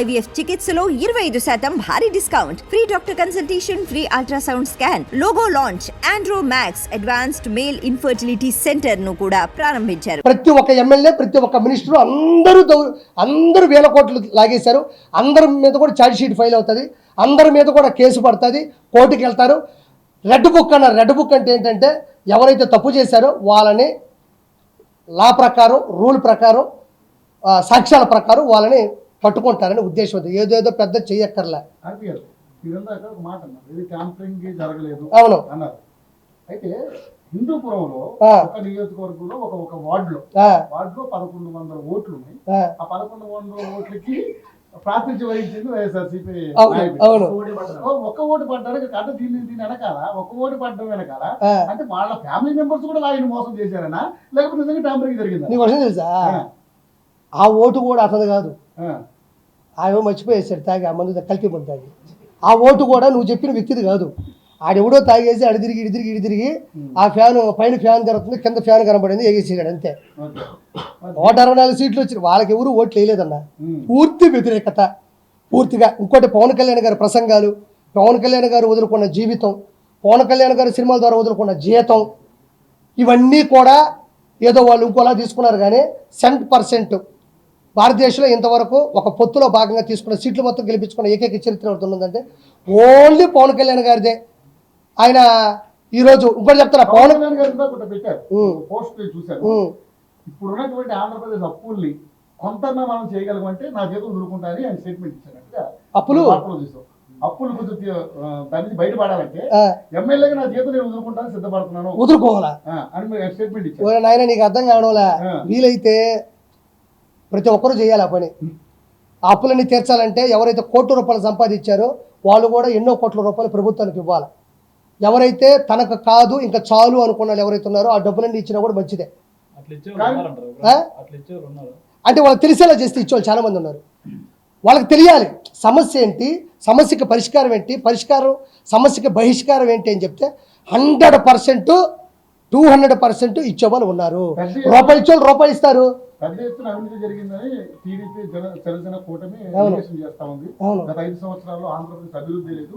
IVF చికిత్సలో ఇరవై ఐదు శాతం భారీ discount. Free doctor consultation free ultrasound scan logo launch Andro Max advanced male infertility సెంటర్ను కూడా ప్రారంభించారు. ప్రతి ఒక్క ఎమ్మెల్యే ప్రతి ఒక్క మినిస్టర్ అందరూ అందరూ వేల కోట్లు లాగేశారు. అందరి మీద కూడా ఛార్జ్ షీట్ ఫైల్ అవుతుంది. అందరి మీద కూడా కేసు పడుతుంది. కోర్టుకి వెళ్తారు. రెడ్ బుక్ అన్నారు రెడ్ బుక్ అంటే ఏంటంటే ఎవరైతే తప్పు చేశారో వాళ్ళని లా ప్రకారం రూల్ ప్రకారం సాక్ష్యాల ప్రకారం వాళ్ళని పట్టుకుంటారని ఉద్దేశం ఉంది ఏదేదో పెద్ద చెయ్యక్కర్లే. అవును. అయితే హిందూపురంలో. ఒక నియోజకవర్గంలో ఒక ఒక వార్డులో ఆ, వార్డులో పదకొండు వందల ఓట్లు ఉన్నాయి. ఆ, పదకొండు వందల ఓట్లకి ప్రాతినిధ్యం వహించింది వైఎస్ఆర్సీపీ ఒక్క ఓటు పడ్డానికి అంటే దీన్ని దీని వెనకాల ఒక్క ఓటు పడ్డం వెనకాల. అంటే వాళ్ళ ఫ్యామిలీ మెంబర్స్ కూడా ఆయన మోసం చేశారనా? లేకపోతే నిజంగా ట్యాంపరింగ్ జరిగిందా? నీకు వర్షం తెలుసా? ఆ. ఆ ఓటు కూడా అతను కాదు. ఆ. ఆయన మర్చిపోయేసాడు తాగి ఆ మందు కల్తీ మందు తాగి ఆ ఓటు కూడా నువ్వు చెప్పిన వ్యక్తిది కాదు. ఆడెవడో తాగేసి అడి తిరిగి ఇడి తిరిగి ఇడి తిరిగి ఆ ఫ్యాన్ పైన ఫ్యాన్ జరుగుతుంది కింద ఫ్యాన్ కనబడింది ఎగేసాడు అంతే. నూట అరవై నాలుగు సీట్లు వచ్చి వాళ్ళకి ఎవరు ఓట్లు వేయలేదన్న. పూర్తి వ్యతిరేకత. పూర్తిగా ఇంకోటి పవన్ కళ్యాణ్ గారి ప్రసంగాలు పవన్ కళ్యాణ్ గారు వదులుకున్న జీవితం పవన్ కళ్యాణ్ గారి సినిమాల ద్వారా వదులుకున్న జీతం ఇవన్నీ కూడా ఏదో వాళ్ళు ఇంకోలా తీసుకున్నారు కానీ సెంట్ పర్సెంట్ భారతదేశంలో ఇంతవరకు ఒక పొత్తులో భాగంగా తీసుకున్న సీట్లు మొత్తం గెలిపించుకున్న ఏకైక చరిత్ర ఉందంటే ఓన్లీ పవన్ కళ్యాణ్ గారిదే. ఆయన ఈరోజు ఇంకోటి చెప్తారా? పవన్ కళ్యాణ్ గారు పెట్టారు. పోస్ట్ చూశాను. ఇప్పుడు ఉన్నటువంటి ఆంధ్రప్రదేశ్ అప్పుల్ని మనం చేయగలమంటే నా చేతులు దురుకుంటారని ఆయన స్టేట్మెంట్ అప్పులు? అప్పులు కొంచెం ఆ, దాని నుంచి బయటపడాలంటే ఎమ్మెల్యేగా నా చేతులు నేను వదులుకుంటాను సిద్ధపడుతున్నాను. వదులుకోవాలా అని స్టేట్మెంట్ నాయన నీకు అర్థం కావడంలా. వీలైతే ప్రతి ఒక్కరూ చేయాలి ఆ పని. ఆ అప్పులన్నీ తీర్చాలంటే ఎవరైతే కోట్ల రూపాయలు సంపాదించారో వాళ్ళు కూడా ఎన్నో కోట్ల రూపాయలు ప్రభుత్వానికి ఇవ్వాలి. ఎవరైతే తనకు కాదు ఇంకా చాలు అనుకున్న వాళ్ళు ఎవరైతే ఉన్నారో ఆ డబ్బులన్నీ ఇచ్చినా కూడా మంచిదే. అంటే వాళ్ళకి తెలిసేలా చేస్తే ఇచ్చేవాళ్ళు చాలా మంది ఉన్నారు. వాళ్ళకి తెలియాలి సమస్య ఏంటి సమస్యకి పరిష్కారం ఏంటి పరిష్కారం సమస్యకి బహిష్కారం ఏంటి అని చెప్తే hundred percent two hundred percent ఇచ్చేవాళ్ళు ఉన్నారు. రూపాయి ఇచ్చేవాళ్ళు రూపాయి ఇస్తారు. పెద్ద ఎత్తున అవినీతి జరిగిందని టీడీపీ జన జనసేన కూటమి చేస్తా ఉంది. గత ఐదు సంవత్సరాల్లో ఆంధ్రప్రదేశ్ అభివృద్ధి లేదు.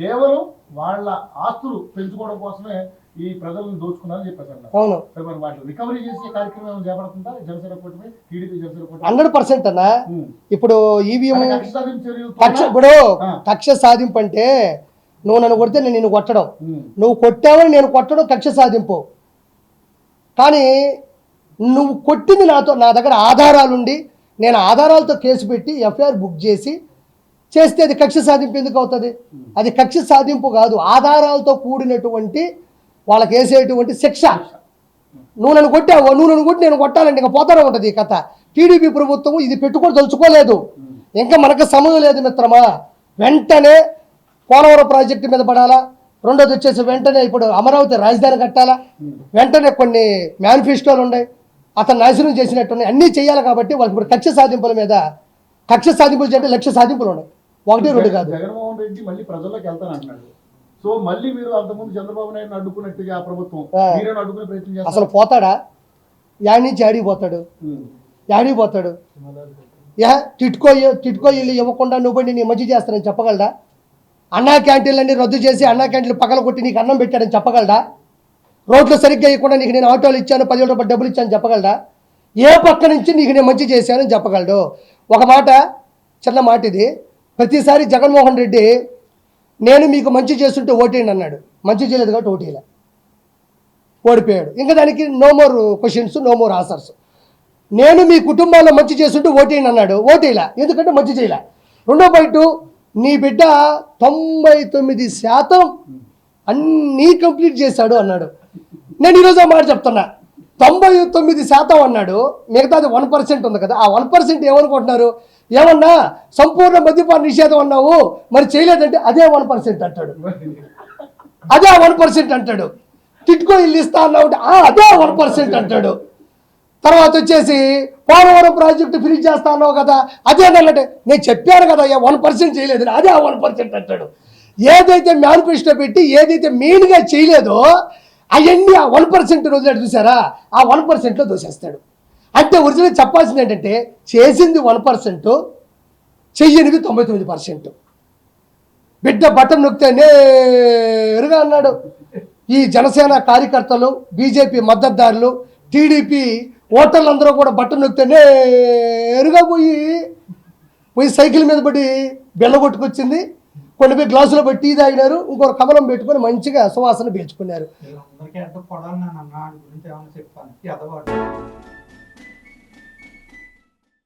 కేవలం వాళ్ళ ఆస్తులు పెంచుకోవడం కోసమే ఈ ప్రజలను దోచుకున్నారని చెప్పేసి అన్నారు. సరే మరి వాటిని రికవరీ చేసే కార్యక్రమం చేపడుతుందా? జనసేన కూటమి టీడీపీ జనసేన కూటమి? హండ్రెడ్ పర్సెంట్ అన్న. ఇప్పుడు ఈవీఎం అంటే కక్ష ఇప్పుడు. కక్ష సాధింపు అంటే నువ్వు నన్ను కొడితే నేను నిన్ను కొట్టడం. నువ్వు కొట్టావని నేను కొట్టడం కక్ష సాధింపు. కానీ నువ్వు కొట్టింది నాతో నా దగ్గర ఆధారాలుండి నేను ఆధారాలతో కేసు పెట్టి ఎఫ్ఐఆర్ బుక్ చేసి చేస్తే అది కక్ష సాధింపు ఎందుకు అవుతుంది? అది కక్ష సాధింపు కాదు ఆధారాలతో కూడినటువంటి వాళ్ళకి వేసేటువంటి శిక్ష. నువ్వు నన్ను కొట్టావు నువ్వు నన్ను కొట్టి నేను కొట్టాలంటే ఇంకా పోతానే ఉంటుంది ఈ కథ. టీడీపీ ప్రభుత్వం ఇది పెట్టుకొని తలుచుకోలేదు. ఇంకా మనకు సమయం లేదు మిత్రమా. వెంటనే పోలవరం ప్రాజెక్టు మీద పడాలా? రెండోది వచ్చేసి వెంటనే ఇప్పుడు అమరావతి రాజధాని కట్టాలా? వెంటనే కొన్ని మేనిఫెస్టోలు ఉన్నాయి. అతను నాశనం చేసినట్టున్నాయి. అన్నీ చేయాలి కాబట్టి వాళ్ళకి ఇప్పుడు కక్ష సాధింపుల మీద కక్ష సాధింపులు అంటే లక్ష సాధింపులు ఉన్నాయి. ఒకటి రెండు కాదు. జగన్మోహన్ రెడ్డి మళ్ళీ ప్రజల్లోకి వెళ్తాను అంటున్నాడు. సో మళ్ళీ మీరు అంతకుముందు చంద్రబాబు నాయుడు అడ్డుకున్నట్టుగా ప్రభుత్వం అడ్డుకునే ప్రయత్నం అసలు పోతాడా? యాడి నుంచి యాడికి పోతాడు? యాడికి పోతాడు? యా టిట్కో టిట్కో ఇల్లు ఇవ్వకుండా నువ్వు పోయి నీ మంచి చేస్తానని చెప్పగలడా? అన్నా క్యాంటీన్లన్నీ రద్దు చేసి అన్నా క్యాంటీన్లు పక్కన కొట్టి నీకు అన్నం పెట్టాడని చెప్పగలడా? రోడ్లు సరిగ్గా ఇవ్వకుండా నీకు నేను ఆటోలు ఇచ్చాను పదివేల రూపాయలు డబ్బులు ఇచ్చాను చెప్పగలడా? ఏ పక్క నుంచి నీకు నేను మంచి చేశానని చెప్పగలడు? ఒక మాట చిన్న మాట ఇది. ప్రతిసారి జగన్మోహన్ రెడ్డి నేను మీకు మంచి చేస్తుంటే ఓటేయండి అన్నాడు. మంచి చేయలేదు కాబట్టి ఓటేయలే. ఓడిపోయాడు. ఇంకా దానికి no more questions no more answers నేను మీ కుటుంబాల్లో మంచి చేస్తుంటే ఓటేయండి అన్నాడు. ఓటేయలే. ఎందుకంటే మంచి చేయలే. రెండో పాయింట్ నీ బిడ్డ తొంభై తొమ్మిది శాతం అన్నీ కంప్లీట్ చేశాడు అన్నాడు. నేను ఈరోజు మాట చెప్తున్నా. తొంభై తొమ్మిది శాతం అన్నాడు మిగతాది వన్ పర్సెంట్ ఉంది కదా ఆ వన్ పర్సెంట్ ఏమనుకుంటున్నారు? ఏమన్నా సంపూర్ణ మద్యపాన నిషేధం అన్నావు మరి చేయలేదంటే అదే వన్ పర్సెంట్ అంటాడు. అదే వన్ పర్సెంట్ అంటాడు. టిట్కో ఇల్లు ఇస్తా అన్నావు అంటే, అదే వన్ పర్సెంట్ అంటాడు. తర్వాత వచ్చేసి పోలవరం ప్రాజెక్టు ఫినిష్ చేస్తా అన్నావు కదా అదే అంటే నేను చెప్పాను కదా వన్ పర్సెంట్ చేయలేదు అదే వన్ పర్సెంట్ అంటాడు. ఏదైతే మేనిఫెస్టో పెట్టి ఏదైతే మెయిన్గా చేయలేదో అవన్నీ ఆ వన్ పర్సెంట్ రోజులు చూసారా ఆ వన్ పర్సెంట్లో దోసేస్తాడు అంటే ఒరిజినల్ చెప్పాల్సింది ఏంటంటే చేసింది వన్ పర్సెంట్ చెయ్యనివి తొంభై తొమ్మిది పర్సెంట్. బిడ్డ బటన్ నొక్కితే నేరుగా అన్నాడు. ఈ జనసేన కార్యకర్తలు బీజేపీ మద్దతుదారులు టీడీపీ ఓటర్లందరూ కూడా బట్టలు నొక్కితే నేరుగా పోయి పోయి సైకిల్ మీద పడి బెల్ల కొట్టుకొచ్చింది. కొన్ని పోయి గ్లాసులో పెట్టి టీ తాగినారు. ఇంకొక కమలం పెట్టుకొని మంచిగా సువాసన పీల్చుకున్నారు.